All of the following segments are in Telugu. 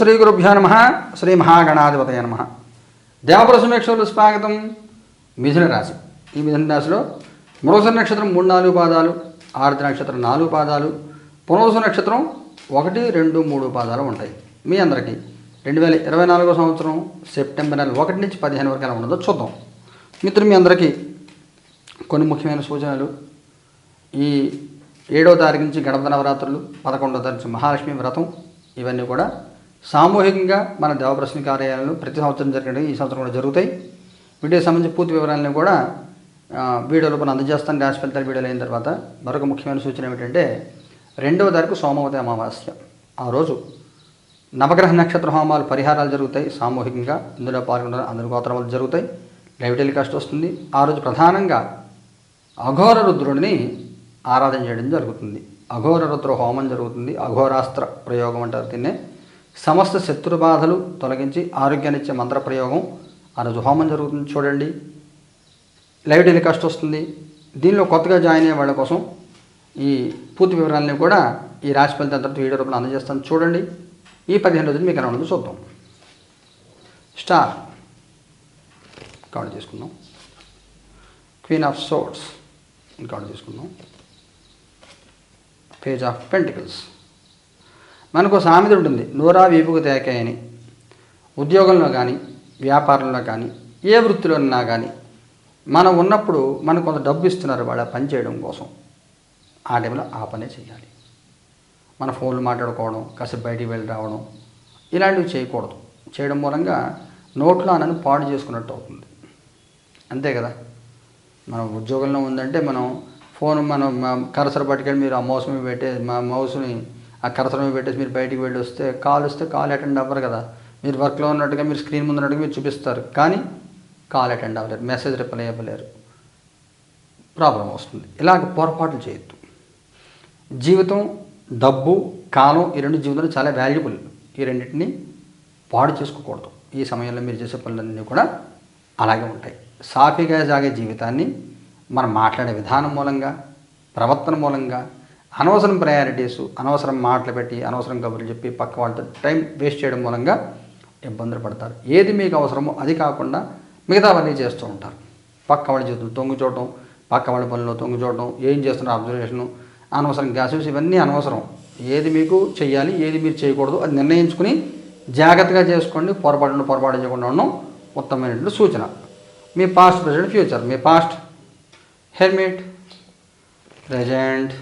శ్రీ గురుభ్యో నమ. శ్రీ మహాగణాధిపతయ నమ. దేవపుర సమీక్షలు స్వాగతం మిథున రాశి. ఈ మిథున రాశిలో మృగస నక్షత్రం మూడు నాలుగు పాదాలు ఆరుద్ర నక్షత్రం నాలుగు పాదాలు పునరుస నక్షత్రం ఒకటి రెండు మూడు పాదాలు ఉంటాయి. మీ అందరికీ రెండు వేల ఇరవై నాలుగో సంవత్సరం సెప్టెంబర్ నెల ఒకటి నుంచి పదిహేను వరకు ఎలా ఉండదో చూద్దాం. మిత్రులు మీ అందరికీ కొన్ని ముఖ్యమైన సూచనలు. ఈ ఏడవ తారీఖు నుంచి గణపతి నవరాత్రులు పదకొండవ తారీఖు మహాలక్ష్మి వ్రతం ఇవన్నీ కూడా సామూహికంగా మన దేవప్రశ్న కార్యాలయంలో ప్రతి సంవత్సరం జరిగినవి ఈ సంవత్సరం కూడా జరుగుతాయి. వీడియోకి సంబంధించి పూర్తి వివరాలను కూడా ఆ, వీడియో అందజేస్తాను. రాశి ఫలితాలు వీడియోలు అయిన తర్వాత మరొక ముఖ్యమైన సూచన ఏమిటంటే రెండవ తారీఖు సోమవతి అమావాస్య. ఆ రోజు నవగ్రహ నక్షత్ర హోమాలు పరిహారాలు జరుగుతాయి. సామూహికంగా ఇందులో పాల్గొన్న అందరి గోత్రములు జరుగుతాయి. లైవ్ టెలికాస్ట్ వస్తుంది. ఆ రోజు ప్రధానంగా అఘోర రుద్రుడిని ఆరాధన చేయడం జరుగుతుంది. అఘోర రుద్ర హోమం జరుగుతుంది. అఘోరాస్త్ర ప్రయోగం అంటారు దీన్నే. సమస్త శత్రు బాధలు తొలగించి ఆరోగ్యాన్నిచ్చే మంత్ర ప్రయోగం ఆ రోజు హోమం జరుగుతుంది చూడండి. లైవ్ టెలికాస్ట్ వస్తుంది. దీనిలో కొత్తగా జాయిన్ అయ్యే వాళ్ళ కోసం ఈ పూర్తి వివరాలని కూడా ఈ రాశి ఫలితం తర్వాత వీడియో రూపంలో అందజేస్తాను చూడండి. ఈ పదిహేను రోజులు మీకు ఎలా ఉండదు చూద్దాం. స్టార్. కార్డు తీసుకుందాం. క్వీన్ ఆఫ్ సోర్ట్స్ కార్డు తీసుకుందాం. Page of pentacles. మనకు ఒక సామెత ఉంటుంది. నూరా వీపుకు తేకే అని ఉద్యోగంలో కానీ వ్యాపారంలో కానీ ఏ వృత్తిలో ఉన్నా కానీ మనం ఉన్నప్పుడు మనకు కొంత డబ్బు ఇస్తున్నారు వాళ్ళ పని చేయడం కోసం. ఆ టైంలో ఆ పనే చేయాలి. మన ఫోన్లు మాట్లాడుకోవడం కాసేపు బయటికి వెళ్ళి రావడం ఇలాంటివి చేయకూడదు. చేయడం మూలంగా నోట్లో అనని పాడు చేసుకున్నట్టు అవుతుంది. అంతే కదా? మనం ఉద్యోగంలో ఉందంటే మనం ఫోన్ మనం కరసర పట్టుకెళ్ళి మీరు ఆ మౌస్ మీద పెట్టే మా మౌస్ని ఆ కరసర పెట్టేసి మీరు బయటికి వెళ్ళి వస్తే కాల్ వస్తే కాల్ అటెండ్ అవ్వరు కదా. మీరు వర్క్లో ఉన్నట్టుగా మీరు స్క్రీన్ ముందు ఉన్నట్టుగా మీరు చూపిస్తారు. కానీ కాల్ అటెండ్ అవ్వలేరు మెసేజ్ రిప్లై ఇవ్వలేరు. ప్రాబ్లం వస్తుంది. ఇలాగ పొరపాట్లు చేయొద్దు. జీవితం డబ్బు కాలం ఈ రెండు జీవితంలో చాలా వాల్యుబుల్ ఈ రెండింటిని పాడు చేసుకోకూడదు. ఈ సమయంలో మీరు చేసే పనులన్నీ కూడా అలాగే ఉంటాయి. సాఫీగా సాగే జీవితాన్ని మనం మాట్లాడే విధానం మూలంగా ప్రవర్తన మూలంగా అనవసరం ప్రయారిటీస్ అనవసరం మాటలు పెట్టి అనవసరం కబుర్లు చెప్పి పక్క వాళ్ళతో టైం వేస్ట్ చేయడం మూలంగా ఇబ్బందులు పడతారు. ఏది మీకు అవసరమో అది కాకుండా మిగతావన్నీ చేస్తూ ఉంటారు. పక్క వాళ్ళ చేతులు తొంగి చూడటం పక్క వాళ్ళ పనుల్లో తొంగి చూడటం ఏం చేస్తున్నారు అబ్జర్వేషను అనవసరం గ్యాసెస్ ఇవన్నీ అనవసరం. ఏది మీకు చేయాలి ఏది మీరు చేయకూడదు అది నిర్ణయించుకుని జాగ్రత్తగా చేసుకోండి పొరపాటును పొరపాటు చేయకుండా ఉండడం ఉత్తమమైనటువంటి సూచన. మీ past present future me past helmet present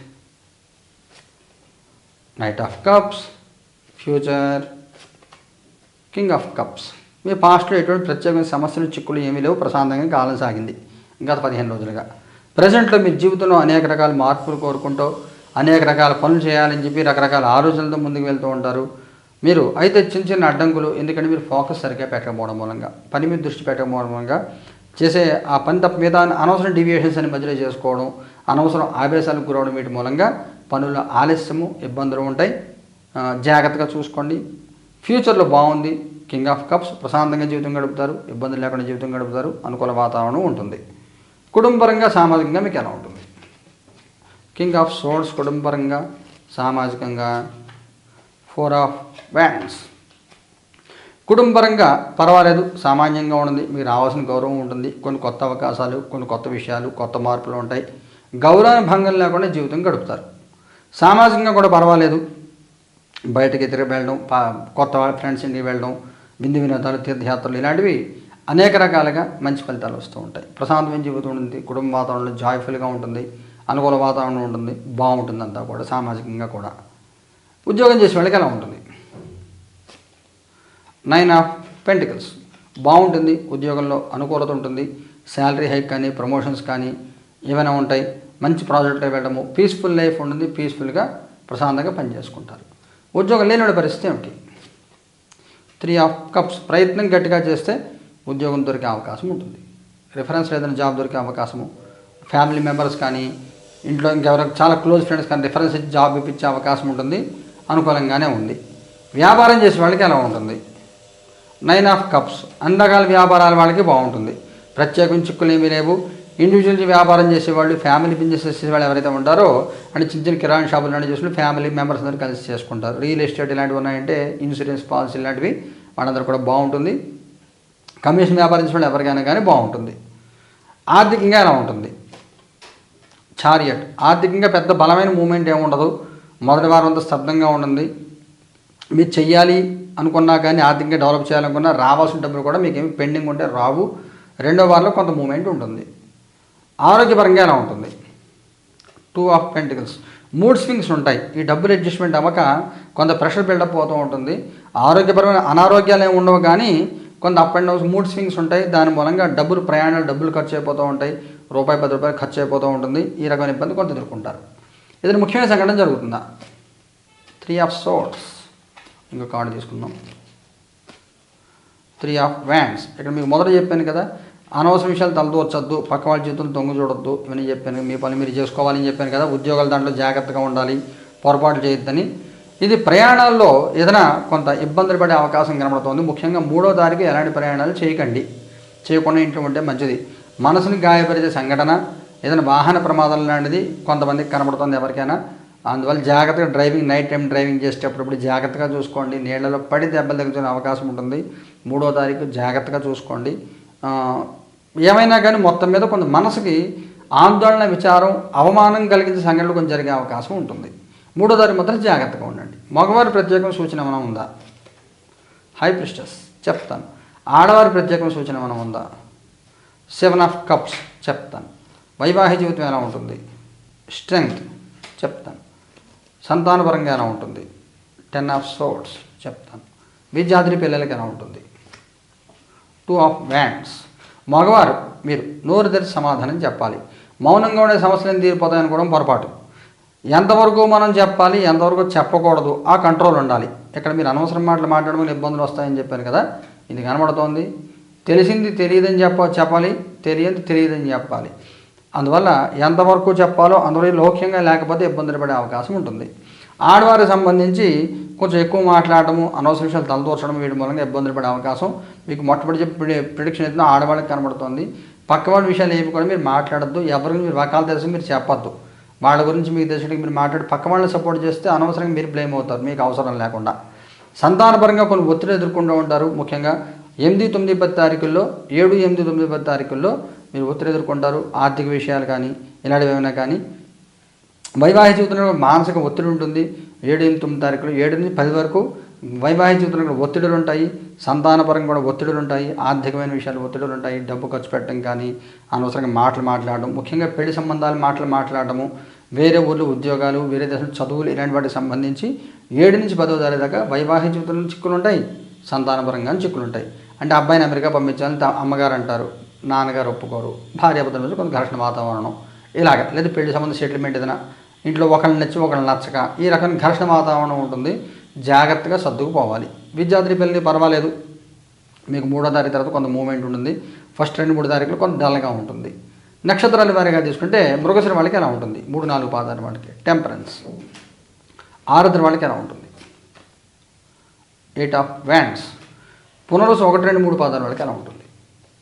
knight of cups future king of cups మీ పాస్ట్లో ఎటువంటి ప్రత్యేకమైన సమస్యలు చిక్కులు ఏమీ లేవు. ప్రశాంతంగా కాలం సాగింది. గత పదిహేను రోజులుగా. ప్రజెంట్లో మీ జీవితంలో అనేక రకాల మార్పులు కోరుకుంటూ అనేక రకాల పనులు చేయాలని చెప్పి రకరకాల ఆలోచనలతో ముందుకు వెళ్తూ ఉంటారు. మీరు అయితే చిన్న చిన్న అడ్డంకులు ఎందుకంటే మీరు ఫోకస్ సరిగ్గా పెట్టకపోవడం మూలంగా పని మీద దృష్టి పెట్టకపోవడం మూలంగా చేసే ఆ పని తప్ప మీద అనవసరం డివియేషన్స్ అని మధ్యలో చేసుకోవడం అనవసరం ఆవేశాలకు గురవడం వీటి మూలంగా పనుల ఆలస్యము ఇబ్బందులు ఉంటాయి. జాగ్రత్తగా చూసుకోండి. ఫ్యూచర్లో బాగుంది. కింగ్ ఆఫ్ కప్స్ ప్రశాంతంగా జీవితం గడుపుతారు. ఇబ్బందులు లేకుండా జీవితం గడుపుతారు. అనుకూల వాతావరణం ఉంటుంది. కుటుంబపరంగా సామాజికంగా మీకు ఎలా ఉంటుంది? కింగ్ ఆఫ్ సోర్స్ కుటుంబపరంగా సామాజికంగా. ఫోర్ ఆఫ్ వ్యాండ్స్ కుటుంబపరంగా పర్వాలేదు. సామాన్యంగా ఉంటుంది మీకు రావాల్సిన గౌరవం ఉంటుంది. కొన్ని కొత్త అవకాశాలు కొన్ని కొత్త విషయాలు కొత్త మార్పులు ఉంటాయి. గౌరవ భంగం లేకుండా జీవితం గడుపుతారు. సామాజికంగా కూడా పర్వాలేదు. బయటకి తిరిగి వెళ్ళడం పా కొత్త ఫ్రెండ్స్ ఇంటికి వెళ్ళడం విందు వినోదాలు తీర్థయాత్రలు ఇలాంటివి అనేక రకాలుగా మంచి ఫలితాలు వస్తూ ఉంటాయి. ప్రశాంతమైన జీవితం ఉంటుంది కుటుంబ వాతావరణంలో జాయ్ఫుల్గా ఉంటుంది అనుకూల వాతావరణం ఉంటుంది బాగుంటుంది అంతా కూడా సామాజికంగా కూడా. ఉద్యోగం చేసే వాళ్ళకి ఎలా ఉంటుంది? నైన్ ఆఫ్ పెంటికల్స్ బాగుంటుంది ఉద్యోగంలో అనుకూలత ఉంటుంది శాలరీ హైక్ కానీ ప్రమోషన్స్ కానీ ఏమైనా ఉంటాయి మంచి ప్రాజెక్టులో వెళ్ళడము పీస్ఫుల్ లైఫ్ ఉంటుంది పీస్ఫుల్గా ప్రశాంతంగా పనిచేసుకుంటారు. ఉద్యోగం లేని పరిస్థితి ఏమిటి? త్రీ ఆఫ్ కప్స్ ప్రయత్నం గట్టిగా చేస్తే ఉద్యోగం దొరికే అవకాశం ఉంటుంది. రిఫరెన్స్ ఏదైనా జాబ్ దొరికే అవకాశము. ఫ్యామిలీ మెంబర్స్ కానీ ఇంట్లో ఇంకెవరికి చాలా క్లోజ్ ఫ్రెండ్స్ కానీ రిఫరెన్స్ ఇచ్చి జాబ్ ఇప్పించే అవకాశం ఉంటుంది. అనుకూలంగానే ఉంది. వ్యాపారం చేసే వాళ్ళకి ఎలా ఉంటుంది? నైన్ ఆఫ్ కప్స్ అన్ని రకాల వ్యాపారాల వాళ్ళకి బాగుంటుంది. ప్రత్యేకమైన చిక్కులు ఏమీ లేవు. ఇండివిజువల్ వ్యాపారం చేసేవాళ్ళు ఫ్యామిలీ బిజినెస్ చేసేవాళ్ళు ఎవరైతే ఉంటారో అంటే చిన్న చిన్న కిరాణా షాపులు లాంటివి చేసిన ఫ్యామిలీ మెంబర్స్ అందరూ కలిసి చేసుకుంటారు. రియల్ ఎస్టేట్ ఇలాంటివి ఉన్నాయంటే ఇన్సూరెన్స్ పాలసీ ఇలాంటివి వాళ్ళందరూ కూడా బాగుంటుంది. కమిషన్ వ్యాపారం చేసే వాళ్ళు ఎవరికైనా కానీ బాగుంటుంది. ఆర్థికంగా ఎలా ఉంటుంది? చారియట్ ఆర్థికంగా పెద్ద బలమైన మూమెంట్ ఏముండదు మొదటి వారం అంతా స్తబ్దంగా ఉంటుంది. మీరు చెయ్యాలి అనుకున్నా కానీ ఆర్థికంగా డెవలప్ చేయాలనుకున్నా రావాల్సిన డబ్బులు కూడా మీకు ఏమి పెండింగ్ ఉంటే రావు. రెండో వారంలో కొంత మూమెంట్ ఉంటుంది. ఆరోగ్యపరంగా ఎలా ఉంటుంది? Two of pentacles mood swings ఉంటాయి. ఈ డబ్బులు అడ్జస్ట్మెంట్ అవ్వక కొంత ప్రెషర్ బిల్డప్ అవుతూ ఉంటుంది. ఆరోగ్యపరమైన అనారోగ్యాలు ఏమి ఉండవు కానీ కొంత up and downs mood swings ఉంటాయి. దాని మూలంగా డబ్బులు ప్రయాణాలు డబ్బులు ఖర్చు అయిపోతూ ఉంటాయి. రూపాయి పది రూపాయలు ఖర్చు అయిపోతూ ఉంటుంది. ఈ రకమైన ఇబ్బంది కొంత ఎదుర్కొంటారు. ఏదైనా ముఖ్యమైన సంఘటన జరుగుతుందా? త్రీ ఆఫ్ సోర్స్ ఇంకో కార్డు తీసుకుందాం. త్రీ ఆఫ్ వ్యాండ్స్ ఇక్కడ మీకు మొదట చెప్పాను కదా అనవసర విషయాలు తలదూర్చొద్దు పక్క వాళ్ళ జీవితంలో దొంగ చూడొద్దు ఇవన్నీ చెప్పాను. మీ పని మీరు చేసుకోవాలని చెప్పాను కదా ఉద్యోగాలు దాంట్లో జాగ్రత్తగా ఉండాలి పొరపాటు చేయొద్దని. ఇది ప్రయాణాల్లో ఏదైనా కొంత ఇబ్బందులు పడే అవకాశం కనబడుతుంది. ముఖ్యంగా మూడో తారీఖు ఎలాంటి ప్రయాణాలు చేయకండి. చేయకుండా ఇంట్లో ఉంటే మంచిది. మనసుని గాయపరిచే సంఘటన ఏదైనా వాహన ప్రమాదం లాంటిది కొంతమందికి కనబడుతుంది ఎవరికైనా. అందువల్ల జాగ్రత్తగా డ్రైవింగ్ నైట్ టైం డ్రైవింగ్ చేసేటప్పుడు జాగ్రత్తగా చూసుకోండి. నీళ్ళలో పడి దెబ్బలు తగ్గించుకునే అవకాశం ఉంటుంది. మూడో తారీఖు జాగ్రత్తగా చూసుకోండి. ఏమైనా కానీ మొత్తం మీద కొంత మనసుకి ఆందోళన విచారం అవమానం కలిగించే సంఘటనలు కొంచెం జరిగే అవకాశం ఉంటుంది. మూడో మాత్రం జాగ్రత్తగా ఉండండి. మగవారి ప్రత్యేకమైన సూచన ఏమైనా ఉందా? హై ప్రిస్టస్ చెప్తాను. ఆడవారి ప్రత్యేకమైన సూచన ఏమైనా ఉందా? సెవెన్ ఆఫ్ కప్స్ చెప్తాను. వైవాహిక జీవితం ఎలా ఉంటుంది? స్ట్రెంగ్త్ చెప్తాను. సంతానపరంగా ఎలా ఉంటుంది? టెన్ ఆఫ్ సోర్ట్స్ చెప్తాను. విద్యార్థి పిల్లలకి ఎలా ఉంటుంది? టూ ఆఫ్ వ్యాండ్స్ మగవారు మీరు నోరు తెరిచి సమాధానం చెప్పాలి. మౌనంగా ఉండే సమస్యలను తీరిపోతాయి అనుకోవడం పొరపాటు. ఎంతవరకు మనం చెప్పాలి ఎంతవరకు చెప్పకూడదు ఆ కంట్రోల్ ఉండాలి. ఇక్కడ మీరు అనవసరం మాటలు మాట్లాడడం వల్ల ఇబ్బందులు వస్తాయని చెప్పాను కదా ఇది కనబడుతోంది. తెలిసింది తెలియదని చెప్ప చెప్పాలి తెలియదు తెలియదని చెప్పాలి. అందువల్ల ఎంతవరకు చెప్పాలో అందులో లౌక్యంగా లేకపోతే ఇబ్బందులు పడే అవకాశం ఉంటుంది. ఆడవారికి సంబంధించి కొంచెం ఎక్కువ మాట్లాడటము అనవసర విషయాలు తలదూర్చడం వీటి మూలంగా ఇబ్బందులు పడే అవకాశం మీకు మొట్టమొదటి చెప్పి ప్రిడిక్షన్ అయితే ఆడవాళ్ళకి కనబడుతుంది. పక్క వాళ్ళ విషయాలు ఏమి కూడా మీరు మాట్లాడద్దు. ఎవరికి మీరు రకాలు తెలిసి మీరు చెప్పొద్దు. వాళ్ళ గురించి మీకు తెలిసినట్టు మీరు మాట్లాడి పక్క వాళ్ళని సపోర్ట్ చేస్తే అనవసరంగా మీరు బ్లేమ్ అవుతారు. మీకు అవసరం లేకుండా. సంతానపరంగా కొన్ని ఒత్తిడి ఎదుర్కొంటూ ఉంటారు ముఖ్యంగా ఎనిమిది తొమ్మిది పది తారీఖుల్లో ఏడు ఎనిమిది తొమ్మిది పది తారీఖుల్లో మీరు ఒత్తిడి ఎదుర్కొంటారు. ఆర్థిక విషయాలు కానీ ఇలాంటివి ఏమైనా కానీ. వైవాహిక జీవితంలో మానసిక ఒత్తిడి ఉంటుంది. ఏడు ఎనిమిది తొమ్మిది తారీఖులు ఏడు నుంచి పది వరకు వైవాహిక జీవితంలో కూడా ఒత్తిడులు ఉంటాయి సంతానపరంగా కూడా ఒత్తిడులు ఉంటాయి ఆర్థికమైన విషయాలు ఒత్తిడులు ఉంటాయి డబ్బు ఖర్చు పెట్టడం కానీ అనవసరంగా మాటలు మాట్లాడడం ముఖ్యంగా పెళ్ళి సంబంధాలు మాటలు మాట్లాడటము వేరే ఊళ్ళో ఉద్యోగాలు వేరే దేశం చదువులు ఇలాంటి వాటికి సంబంధించి ఏడు నుంచి పదో తారీఖు దాకా వైవాహిక జీవితంలో చిక్కులు ఉంటాయి సంతానపరంగా చిక్కులు ఉంటాయి అంటే అబ్బాయిని అమెరికా పంపించాలని అమ్మగారు అంటారు నాన్నగారు ఒప్పుకోరు భార్యాభర్తల మధ్య కొంత ఘర్షణ వాతావరణం ఇలాగ. లేదా పెళ్ళి సంబంధ సెటిల్మెంట్ ఏదైనా ఇంట్లో ఒకళ్ళని నచ్చి ఒకళ్ళని నచ్చక ఈ రకమైన ఘర్షణ వాతావరణం ఉంటుంది. జాగ్రత్తగా సర్దుకుపోవాలి. విద్యార్థి పిల్లలు పర్వాలేదు. మీకు మూడో తారీఖు తర్వాత కొంత మూమెంట్ ఉంటుంది. ఫస్ట్ రెండు మూడు తారీఖులు కొంత డల్గా ఉంటుంది. నక్షత్రాల వారిగా తీసుకుంటే మృగశ్ర వాళ్ళకి ఎలా ఉంటుంది? మూడు నాలుగు పాదాల వాళ్ళకి. టెంపరెన్స్ ఆరుద్ర వాళ్ళకి ఎలా ఉంటుంది? ఎయిట్ ఆఫ్ వ్యాండ్స్ పునరుసు ఒకటి రెండు మూడు పాదాల వాళ్ళకి ఎలా ఉంటుంది?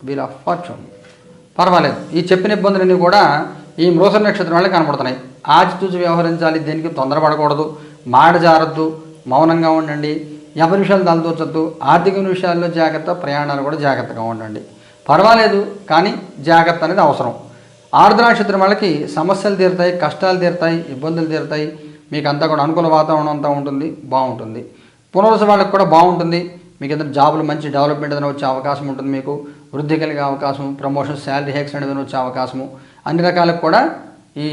వీల్ ఆఫ్ ఫార్చ్యూన్ పర్వాలేదు. ఈ చెప్పిన ఇబ్బందులన్నీ కూడా ఈ మృగశిర నక్షత్రం వాళ్ళకి కనబడుతున్నాయి. ఆచితూచి వ్యవహరించాలి. దేనికి తొందరపడకూడదు. మాట జారద్దు. మౌనంగా ఉండండి. ఎవరి విషయాలు తలదూర్చొద్దు. ఆర్థిక విషయాల్లో జాగ్రత్త ప్రయాణాలు కూడా జాగ్రత్తగా ఉండండి. పర్వాలేదు కానీ జాగ్రత్త అనేది అవసరం. ఆర్ద్ర నక్షత్రం వాళ్ళకి సమస్యలు తీరుతాయి కష్టాలు తీరుతాయి ఇబ్బందులు తీరుతాయి. మీకు అంతా కూడా అనుకూల వాతావరణం అంతా ఉంటుంది బాగుంటుంది. పునరుస వాళ్ళకి కూడా బాగుంటుంది. మీకు ఏదైనా జాబులు మంచి డెవలప్మెంట్ ఏదైనా వచ్చే అవకాశం ఉంటుంది మీకు. వృద్ధి కలిగే అవకాశం ప్రమోషన్ శాలరీ హెక్స్ అనేది వచ్చే అవకాశము. అన్ని రకాలకు కూడా ఈ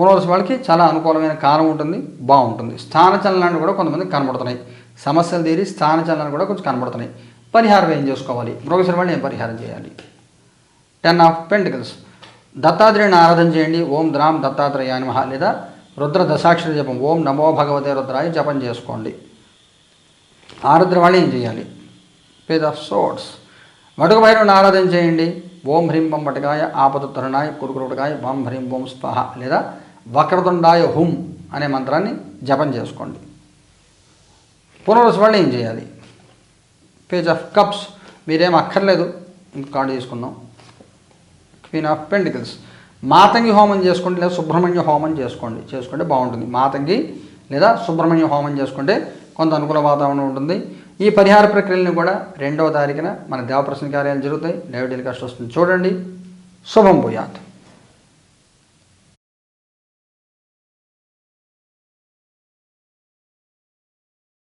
పునరుస వాళ్ళకి చాలా అనుకూలమైన కాలం ఉంటుంది బాగుంటుంది. స్థాన చలనాలు కూడా కొంతమంది కనబడుతున్నాయి. సమస్యలు తీరి స్థాన చలనాలు కూడా కొంచెం కనబడుతున్నాయి. పరిహారం ఏం చేసుకోవాలి? మృగశిర వాళ్ళు ఏం పరిహారం చేయాలి? టెన్ ఆఫ్ పెంటికల్స్ దత్తాత్రేయుని ఆరాధన చేయండి. ఓం ద్రామ్ దత్తాత్రేయ నమః లేదా రుద్ర దశాక్షర జపం. ఓం నమో భగవతే రుద్రాయ జపం చేసుకోండి. ఆరుద్ర వాళ్ళు ఏం చేయాలి? పేజ్ ఆఫ్ సోర్ట్స్ వటుక భైరవుని ఆరాధన చేయండి. ఓం హ్రీం బం వటకాయ తరుణాయ కురుకురుటకాయ బం హ్రీం ఓం స్పహ లేదా వక్రతుండాయ హుం అనే మంత్రాన్ని జపం చేసుకోండి. పునరుసు వాళ్ళు ఏం చేయాలి? పేజ్ ఆఫ్ కప్స్ మీరేం అక్కర్లేదు. కార్డు తీసుకుందాం. క్వీన్ ఆఫ్ పెంటికల్స్ మాతంగి హోమం చేసుకోండి లేదా సుబ్రహ్మణ్య హోమం చేసుకోండి. చేసుకుంటే బాగుంటుంది. మాతంగి లేదా సుబ్రహ్మణ్య హోమం చేసుకుంటే కొంత అనుకూల వాతావరణం ఉంటుంది. ఈ పరిహార ప్రక్రియలను కూడా రెండవ తారీఖున మన దేవప్రసన్న కార్యాలు జరుగుతాయి. డైవిడ్ టెలికాస్ట్ వస్తుంది. చూడండి. శుభం భూయాత్.